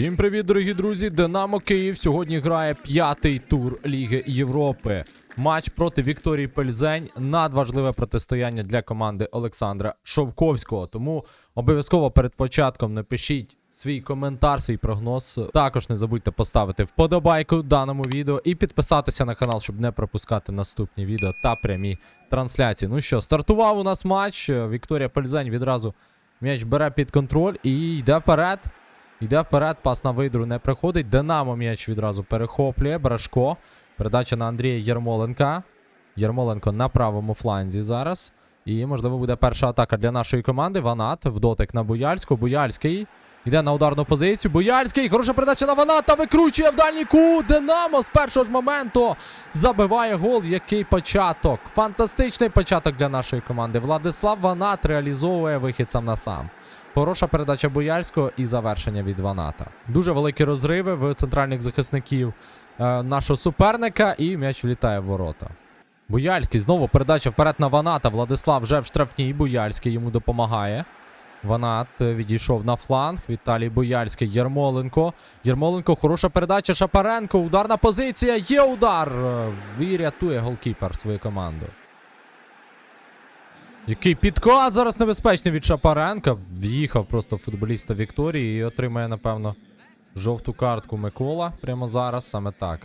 Всім привіт, дорогі друзі! Динамо Київ сьогодні грає п'ятий тур Ліги Європи. Матч проти Вікторії Пельзень. Надважливе протистояння для команди Олександра Шовковського. Тому обов'язково перед початком напишіть свій коментар, свій прогноз. Також не забудьте поставити вподобайку даному відео і підписатися на канал, щоб не пропускати наступні відео та прямі трансляції. Ну що, стартував у нас матч. Вікторія Пельзень відразу м'яч бере під контроль і йде вперед. Йде вперед, пас на видру не приходить. Динамо м'яч відразу перехоплює. Брашко. Передача на Андрія Єрмоленка. Єрмоленко на правому фланзі зараз. І, можливо, буде перша атака для нашої команди. Ванат в дотик на Буяльську. Буяльський. Йде на ударну позицію. Буяльський. Хороша передача на Ваната. Викручує в дальній кут. Динамо з першого ж моменту забиває гол. Який початок. Фантастичний початок для нашої команди. Владислав Ванат реалізовує вихід сам на сам. Хороша передача Бояльського і завершення від Ваната. Дуже великі розриви в центральних захисників е, нашого суперника, і м'яч влітає в ворота. Буяльський знову передача вперед на Ваната. Владислав вже в штрафній. Буяльський йому допомагає. Ванат е, відійшов на фланг. Віталій Буяльський. Єрмоленко. Єрмоленко, хороша передача. Шапаренко. Ударна позиція. Є удар. Е, І рятує голкіпер свою команду. Який підкат зараз небезпечний від Шапаренка. В'їхав просто футболіста Вікторії і отримає, напевно, жовту картку Микола. Прямо зараз, саме так.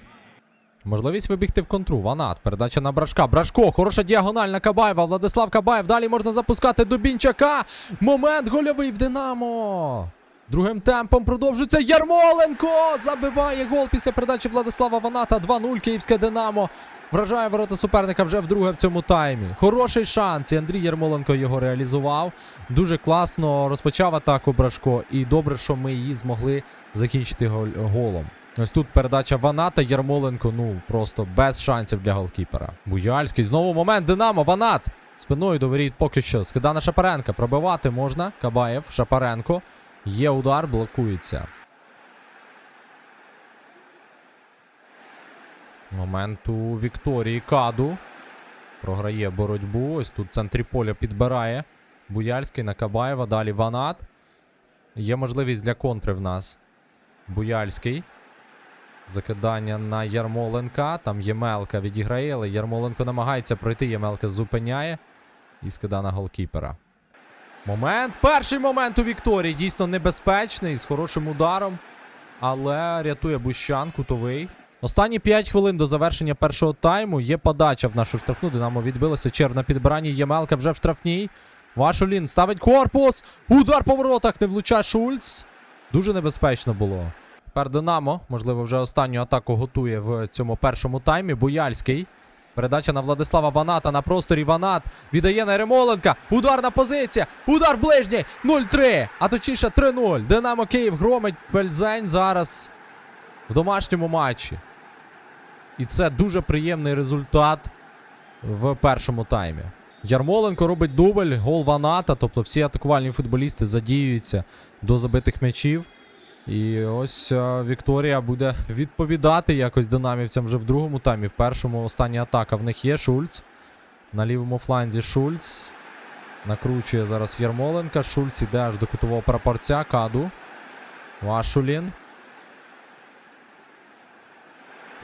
Можливість вибігти в контру. Ванат. Передача на Брашка. Брашко. Хороша діагональ на Кабаєва. Владислав Кабаєв. Далі можна запускати до Бінчака. Момент гольовий в Динамо. Другим темпом продовжується Ярмоленко. Забиває гол після передачі Владислава Ваната. 2-0 Київське Динамо. Вражає ворота суперника вже вдруге в цьому таймі. Хороший шанс. І Андрій Ярмоленко його реалізував. Дуже класно розпочав атаку Брашко. І добре, що ми її змогли закінчити гол- голом. Ось тут передача Ваната Ярмоленко. Ну просто без шансів для голкіпера. Буяльський. Знову момент. Динамо. Ванат. Спиною до воріт поки що. Скидана Шапаренка. Пробивати можна. Кабаєв. Шапаренко. Є удар, блокується. Момент у Вікторії Каду. Програє боротьбу. Ось тут в центрі поля підбирає. Буяльський на Кабаєва. Далі Ванат. Є можливість для контри в нас. Буяльський. Закидання на Ярмоленка. Там Ємелка відіграє, але Ярмоленко намагається пройти. Ємелка зупиняє. І скида на голкіпера. Момент. Перший момент у Вікторії. Дійсно небезпечний, з хорошим ударом. Але рятує Бущан, кутовий. Останні 5 хвилин до завершення першого тайму. Є подача в нашу штрафну. Динамо відбилося. Чер на. Ємелка вже в штрафній. Вашулін ставить корпус. Удар по воротах. Не влучає Шульц. Дуже небезпечно було. Тепер Динамо, можливо, вже останню атаку готує в цьому першому таймі. Буяльський. Передача на Владислава Ваната на просторі Ванат. Віддає на Еремоленка. Ударна позиція. Удар ближній. 0-3. А точніше 3-0. Динамо Київ громить Пельзень зараз в домашньому матчі. І це дуже приємний результат в першому таймі. Ярмоленко робить дубль, гол Ваната, тобто всі атакувальні футболісти задіюються до забитих м'ячів. І ось е, Вікторія буде відповідати якось динамівцям вже в другому таймі. В першому остання атака в них є. Шульц. На лівому фланзі Шульц. Накручує зараз Ярмоленка. Шульц іде аж до кутового прапорця. Каду. Вашулін.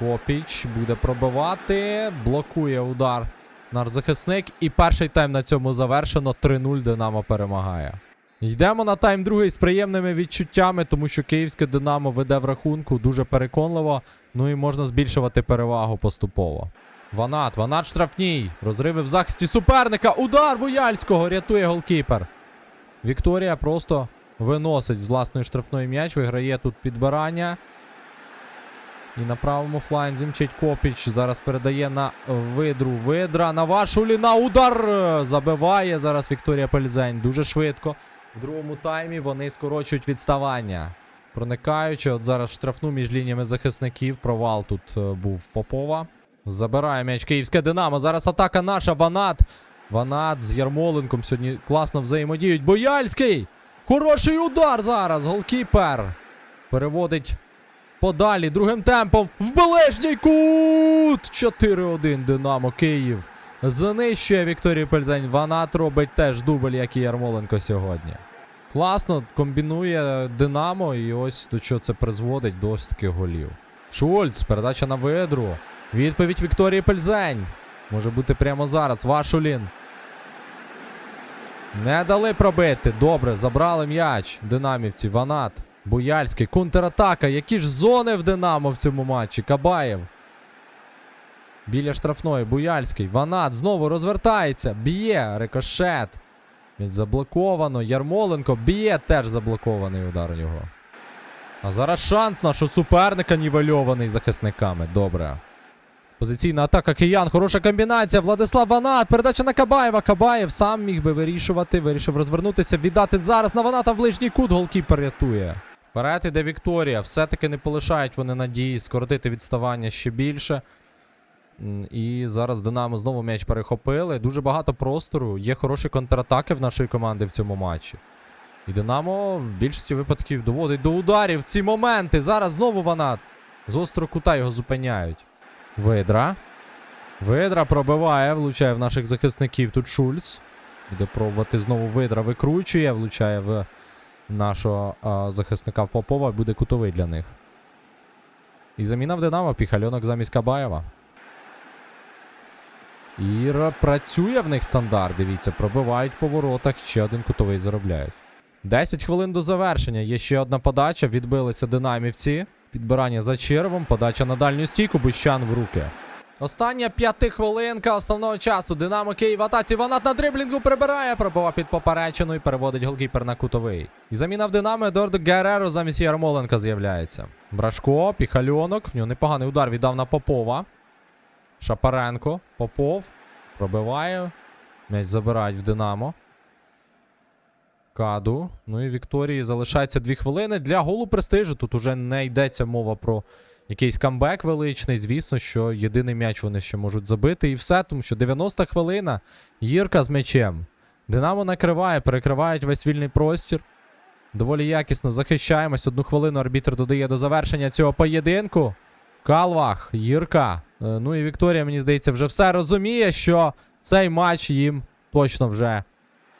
Попіч буде пробивати. Блокує удар наш захисник. І перший тайм на цьому завершено. 3-0 Динамо перемагає. Йдемо на тайм другий з приємними відчуттями, тому що київське Динамо веде в рахунку дуже переконливо. Ну і можна збільшувати перевагу поступово. Ванат, Ванат штрафній. Розриви в захисті суперника. Удар Буяльського рятує голкіпер. Вікторія просто виносить з власної штрафної м'яч, виграє тут підбирання. І на правому фланзі мчить Копіч. Зараз передає на видру. Видра на Вашуліна. Удар е, забиває зараз Вікторія Пельзень. Дуже швидко. В другому таймі вони скорочують відставання. Проникаючи, от зараз штрафну між лініями захисників. Провал тут е, був Попова. Забирає м'яч Київське Динамо. Зараз атака наша. Ванат. Ванат з Ярмоленком сьогодні класно взаємодіють. Бояльський! Хороший удар зараз. Голкіпер. Переводить подалі другим темпом. В ближній кут! 4-1 Динамо Київ. Знищує Вікторію Пельзень. Ванат робить теж дубль, як і Ярмоленко сьогодні. Класно комбінує Динамо, і ось до чого це призводить до таких голів. Шульц, передача на видру. Відповідь Вікторії Пельзень. Може бути прямо зараз. Вашулін. Не дали пробити. Добре, забрали м'яч. Динамівці, Ванат, Буяльський. Контратака. Які ж зони в Динамо в цьому матчі? Кабаєв. Біля штрафної. Буяльський. Ванат знову розвертається. Б'є. Рикошет. Заблоковано. Ярмоленко б'є теж заблокований удар у нього. А зараз шанс нашого суперника нівельований захисниками. Добре. Позиційна атака киян. Хороша комбінація. Владислав Ванат. Передача на Кабаєва. Кабаєв сам міг би вирішувати. Вирішив розвернутися. Віддати зараз на Ваната в ближній кут. Голкіпер рятує. Вперед іде Вікторія. Все-таки не полишають вони надії скоротити відставання ще більше. І зараз Динамо знову м'яч перехопили. Дуже багато простору. Є хороші контратаки в нашої команди в цьому матчі. І Динамо в більшості випадків доводить до ударів ці моменти. Зараз знову Ванат. З острого кута його зупиняють. Видра. Видра пробиває, влучає в наших захисників. Тут Шульц. Буде пробувати знову видра. Викручує, влучає в нашого а, захисника в Попова. Буде кутовий для них. І заміна в Динамо. Піхальонок замість Кабаєва. І працює в них стандарт. Дивіться, пробивають по воротах. Ще один кутовий заробляють. 10 хвилин до завершення. Є ще одна подача. Відбилися динамівці. Підбирання за червом. Подача на дальню стійку. Бущан в руки. Остання п'ятихвилинка основного часу. Динамо Київ атаці. Ванат на дриблінгу прибирає. Пробував під поперечину і переводить голкіпер на кутовий. І заміна в Динамо Едуард Гереро замість Ярмоленка з'являється. Брашко, піхальонок. В нього непоганий удар віддав на Попова. Шапаренко. Попов. Пробиває. М'яч забирають в Динамо. Каду. Ну і Вікторії залишається дві хвилини. Для голу престижу тут уже не йдеться мова про якийсь камбек величний. Звісно, що єдиний м'яч вони ще можуть забити. І все, тому що 90 хвилина. Гірка з м'ячем. Динамо накриває, перекривають весь вільний простір. Доволі якісно захищаємось. Одну хвилину арбітр додає до завершення цього поєдинку. Калвах, Гірка. Е, Ну і Вікторія, мені здається, вже все розуміє, що цей матч їм точно вже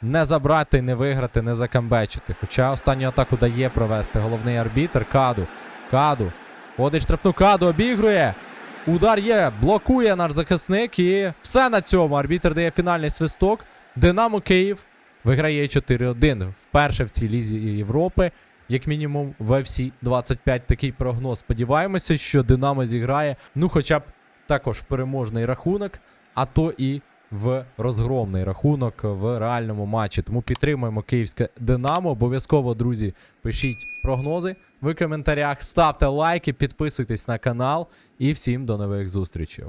не забрати, не виграти, не закамбечити. Хоча останню атаку дає провести головний арбітр. Каду. Каду. Ходить штрафну каду, обігрує. Удар є, блокує наш захисник. І все на цьому. Арбітр дає фінальний свисток. Динамо Київ виграє 4-1. Вперше в цій лізі Європи. Як мінімум, в FC 25 такий прогноз. Сподіваємося, що Динамо зіграє, ну, хоча б також в переможний рахунок, а то і в розгромний рахунок в реальному матчі. Тому підтримуємо київське Динамо. Обов'язково, друзі, пишіть прогнози в коментарях, ставте лайки, підписуйтесь на канал і всім до нових зустрічей.